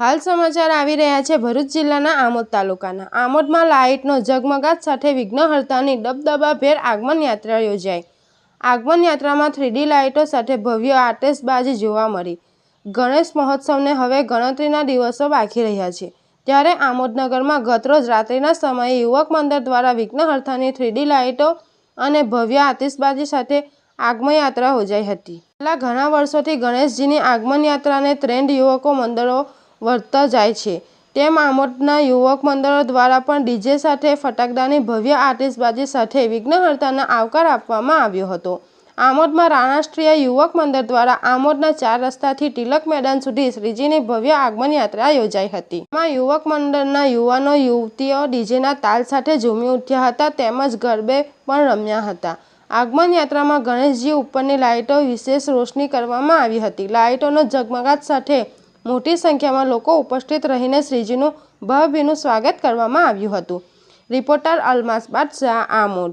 હાલ સમાચાર આવી રહ્યા છે ભરૂચ જિલ્લાના આમોદ તાલુકાના. આમોદમાં લાઇટનો ઝગમગાટ સાથે વિઘ્નહર્તાની દબદબાભેર આગમન યાત્રા યોજાઈ. આગમન યાત્રામાં થ્રીડી લાઇટો સાથે ભવ્ય આતશબાજી જોવા મળી. ગણેશ મહોત્સવને હવે ગણતરીના દિવસો બાકી રહ્યા છે. ત્યારે આમોદનગરમાં ગતરોજ રાત્રિના સમયે યુવક મંદિર દ્વારા વિઘ્નહર્તાની થ્રીડી લાઇટો અને ભવ્ય આતિશબાજી સાથે આગમયાત્રા યોજાઈ હતી. છેલ્લા ઘણા વર્ષોથી ગણેશજીની આગમન યાત્રાને ટ્રેન્ડ યુવકો મંડળો વધતા જાય છે. તેમ આમોદના યુવક મંડળો દ્વારા પણ ડીજે સાથે ફટાકડાની ભવ્ય આતિશબાજી સાથે વિઘ્નહર્તાને આવકાર આપવામાં આવ્યો હતો. આમોદમાં રાષ્ટ્રીય યુવક મંડળ દ્વારા આમોદના ચાર રસ્તાથી તિલક મેદાન સુધી શ્રીજીની ભવ્ય આગમન યાત્રા યોજાઈ હતી. એમાં યુવક મંડળના યુવાનો, યુવતીઓ ડીજેના તાલ સાથે ઝૂમી ઉઠ્યા હતા તેમજ ગરબે પણ રમ્યા હતા. આગમન યાત્રામાં ગણેશજી ઉપરની લાઇટો વિશેષ રોશની કરવામાં આવી હતી. લાઇટોનો ઝગમગાટ સાથે મોટી સંખ્યામાં લોકો ઉપસ્થિત રહીને શ્રીજીનું ભવ્યનું સ્વાગત કરવામાં આવ્યું હતું. રિપોર્ટર અલમાસ બાદશાહ આમોદ.